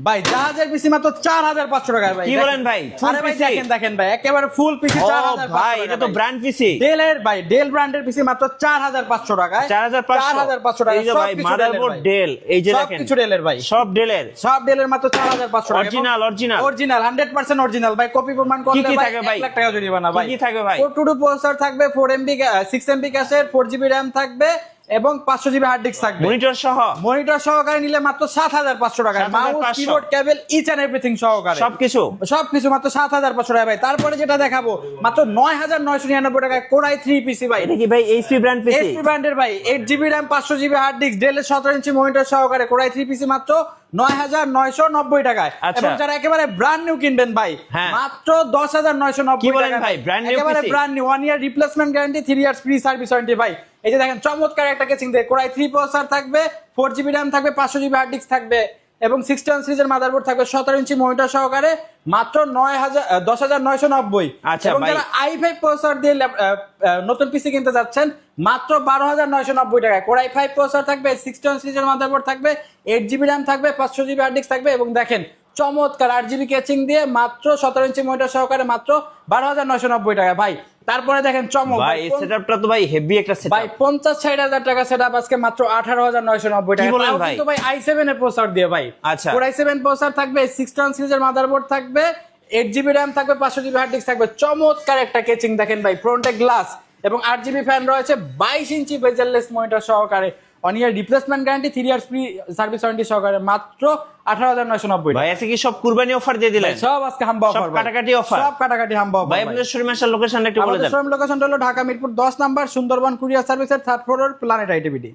ভাই জাহাজের পিসি মাত্র চার হাজার পাঁচশো ভাই। কি বলেন ভাই? আরে ভাই দেখেন দেখেন ভাই একেবারে ফুল পিসি চার হাজার ভাই এটা তো ব্র্যান্ড পিসি ডেলের ভাই ডেল ব্র্যান্ডের পিসি মাত্র চার হাজার পাঁচশো টাকায়। চার হাজার পাঁচশো। চার হাজার পাঁচশো টাকা এই যে ভাই মাদারবোর্ড ডেল এই যে দেখেন। কিছু ডেলের ভাই। সব ডেলের সব ডেলের মাত্র চার হাজার পাঁচশো টাকা। Original, original। Original hundred percent original ভাই কপি প্রমাণ করলে কি থাকে ভাই? লাখ টাকা জরিমানা ভাই। কি থাকে ভাই? টু টু প্রসেসর থাকবে ফোর এমবি সিক্স এমবি ক্যাশের ফোর জিবি র্যাম থাকবে এবং পাঁচশো জিবি হার্ড ডিস্ক থাকবে। মনিটর সহ। মনিটর সহকারে নিলে মাত্র সাত হাজার পাঁচশো টাকা। Mouse keyboard cable each and everything সহকারে। সবকিছু। সবকিছু মাত্র সাত হাজার পাঁচশো টাকা ভাই। তারপরে যেটা দেখাবো মাত্র নয় হাজার নয়শো নিরানব্বই টাকায় কোরাই থ্রি পিসি ভাই। এটা কি ভাই এইচপি ব্র্যান্ড পিসি এইচপি ব্র্যান্ডের ভাই। এইট জিবি র্যাম পাঁচশো জিবি হার্ড ডিস্ক ডেলের সতেরো ইঞ্চি মনিটর সহকারে কোরাই থ্রি পিসি মাত্র নয় হাজার নয়শো নব্বই টাকায় আচ্ছা। এবং যারা একেবারে ব্র্যান্ড নিউ কিনবেন ভাই হ্যাঁ। মাত্র দশ হাজার নয়শো কি নব্বই বলেন টাকা ভাই? একেবারে brand new one year replacement guarantee three years free service warranty ভাই এই যে দেখেন চমৎকার একটা কেসিং দেয় কোরাই থ্রি প্রসেসর থাকবে ফোর জিবি র্যাম থাকবে পাঁচশো জিবি হার্ড ডিস্ক থাকবে এবং সিক্সটি ওয়ান সিরিজের মাদারবোর্ড থাকবে সতেরো ইঞ্চি মনিটর সহকারে মাত্র নয় হাজার দশ হাজার নয়শো নব্বই। আচ্ছা, যারা আই ফাইভ প্রসেসর দিয়ে নতুন পিসি কিনতে যাচ্ছেন মাত্র বারো হাজার নয়শো নব্বই টাকায়। কোরাই ফাইভ প্রসেসর থাকবে সিক্সটি ওয়ান সিরিজের মাদারবোর্ড থাকবে এইট জিবি র্যাম থাকবে পাঁচশো জিবি হার্ড ডিস্ক থাকবে এবং দেখেন চমৎকার আট জিবি কেচিং দিয়ে মাত্র সতেরো ইঞ্চি মনিটর সহকারে মাত্র বারো হাজার নয়শো নব্বই টাকা। ভাই তারপরে দেখেন চমক ভাই ভাই, এই সেটআপটা তো ভাই হেভি একটা সেটআপ পঞ্চাশ ষাট হাজার টাকা সেট আজকে মাত্র আঠারো হাজার নয়শো নব্বই টাকা। বলেন ভাই? কিন্তু ভাই আই সেভেন এর দিয়ে ভাই। আচ্ছা। কোর থাকবে সিক্স টন সিরিজের মাদারবোর্ড থাকবে জিবি র্যাম থাকবে পাঁচশো জিবি হার্ড ডিস্ক থাকবে। চমৎকার একটা কেচিং দেখেন ভাই ফ্রন্টে গ্লাস এবং আট জিবি ফ্যান রয়েছে বাইশ ইঞ্চি বেজারলেস মনিটর সহকারে one year replacement guarantee three years free service warranty সহকারে মাত্র আঠারো হাজার নয়শো নব্বই ভাই কি সব কুরবানি অফার দিয়ে দিলেন? সব আজকে হাম্বা অফার কাটাকাটি অফার সব কাটাকাটি হাম্বা ভাই অফার আপনাদের শোরুম আসার লোকেশনটা একটু বলে দেন। শোরুম লোকেশনটা হলো ঢাকা মিরপুর দশ নাম্বার সুন্দরবন কুরিয়ার সার্ভিসের থার্ড ফ্লোর প্ল্যানেট আইটিভিটি